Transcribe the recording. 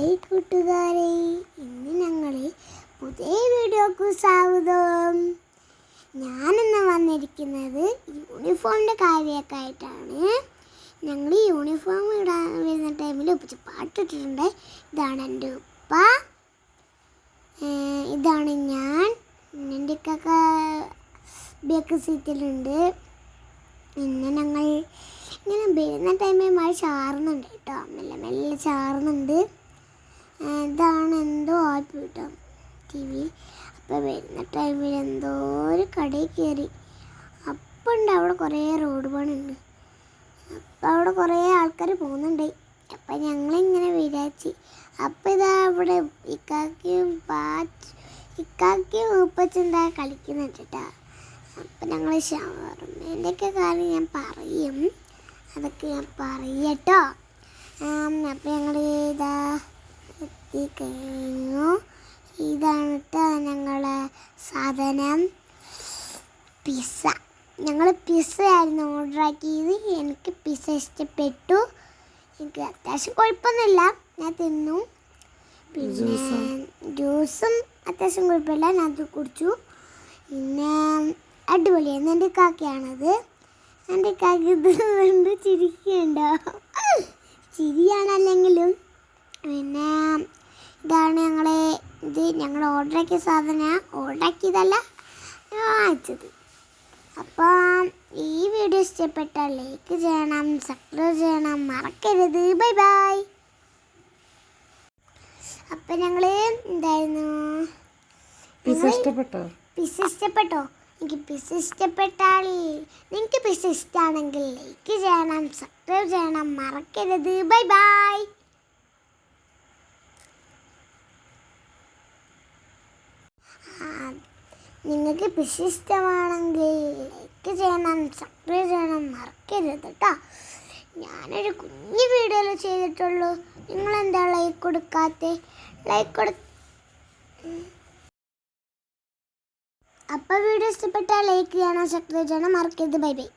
Hi കൂട്ടുകാരെ ഇന്ന് ഞങ്ങൾ പുതിയ വീഡിയോക്ക് സ്വാഗതം. ഞാനിന്ന് വന്നിരിക്കുന്നത് യൂണിഫോമിന്റെ കാര്യമൊക്കെ ആയിട്ടാണ്. ഞങ്ങൾ യൂണിഫോം ഇടാൻ വരുന്ന ടൈമിൽ ഉപ്പിച്ച് പാട്ടിട്ടിട്ടുണ്ട്. ഇതാണ് എന്റെ ഉപ്പ. ഇതാണ് ഞാൻ. എന്റെ ഇക്കൊക്ക ബേക്ക് സീറ്റിലുണ്ട്. പിന്നെ ഞങ്ങൾ ഇങ്ങനെ വരുന്ന ടൈമിൽ മഴ ചാറുന്നുണ്ട് കേട്ടോ. മെല്ലെ മെല്ലെ ചാറുന്നുണ്ട്. ഇതാണ് എന്തോ അത്ഭുതം ടി വി. അപ്പോൾ വരുന്ന ടൈമിൽ എന്തോ ഒരു കടയിൽ കയറി അപ്പം ഉണ്ട് അവിടെ കുറേ റോഡ് പണിയുണ്ട് അപ്പം അവിടെ കുറേ ആൾക്കാർ പോകുന്നുണ്ട്. അപ്പം ഞങ്ങളിങ്ങനെ വിചാരിച്ച് അപ്പം ഇതാ അവിടെ ഇക്കാക്കിയും പാച്ച് ഇക്കാക്കിയും ഉപ്പച്ചെന്താ കളിക്കുന്നുണ്ട് കേട്ടോ അപ്പം ഞങ്ങൾ ഷവർമേന്റെയൊക്കെ കാര്യം ഞാൻ പറയും. അതൊക്കെ ഞാൻ പറയട്ടോ. അപ്പം ഞങ്ങൾ ഇതാ എത്തിക്കഴിഞ്ഞു ഇതാണ് ഇതാണിട്ട് ഞങ്ങളെ സാധനം. പിസ്സ. ഞങ്ങൾ പിസ്സ ആയിരുന്നു ഓർഡർ ആക്കിയത്. എനിക്ക് പിസ്സ ഇഷ്ടപ്പെട്ടു. എനിക്ക് അത്യാവശ്യം കുഴപ്പമൊന്നുമില്ല. ഞാൻ തിന്നു. പിന്നെ ജ്യൂസും. അത്യാവശ്യം കുഴപ്പമില്ല. ഞാൻ അത് കുടിച്ചു. പിന്നെ അടിപൊളിയായിരുന്നു എന്റെ കാക്കയാണത്. എന്റെ കാക്ക ഇത് ചിരിക്കുന്നുണ്ടോ ചിരിയാണല്ലെങ്കിലും പിന്നെ ഇതാണ് ഞങ്ങളെ ഇത് ഞങ്ങൾ ഓർഡർ ആക്കിയ സാധനം. ഓർഡർ ആക്കിയതല്ല ഞാൻ വാങ്ങിച്ചത്. അപ്പോൾ ഈ വീഡിയോ ഇഷ്ടപ്പെട്ടാൽ ലൈക്ക് ചെയ്യണം സബ്സ്ക്രൈബ് ചെയ്യണം മറക്കരുത്. ബൈ ബൈ അപ്പം ഞങ്ങൾ എന്തായിരുന്നു? പിസ്സ ഇഷ്ടപ്പെട്ടോ? പിസ്സ ഇഷ്ടപ്പെട്ടോ? എനിക്ക് പിസ്സ ഇഷ്ടപ്പെട്ടാൽ നിങ്ങൾക്ക് പിസ്സ ഇഷ്ടമാണെങ്കിൽ ലൈക്ക് ചെയ്യണം സബ്സ്ക്രൈബ് ചെയ്യണം മറക്കരുത്. ബൈ ബൈ നിങ്ങൾക്ക് പിസ്സ ഇഷ്ടമാണെങ്കിൽ ലൈക്ക് ചെയ്യണം സബ്സ്ക്രൈബ് ചെയ്യണം മറക്കരുത് കേട്ടോ ഞാനൊരു കുഞ്ഞു വീഡിയോയിൽ ചെയ്തിട്ടുള്ളൂ. നിങ്ങൾ എന്താ ലൈക്ക് കൊടുക്കാത്ത? ലൈക്ക് കൊടു അപ്പോൾ വീഡിയോ ഇഷ്ടപ്പെട്ടാൽ ലൈക്ക് ചെയ്യണം സബ്സ്ക്രൈബ് ചെയ്യണം മറക്കരുത്. Bye by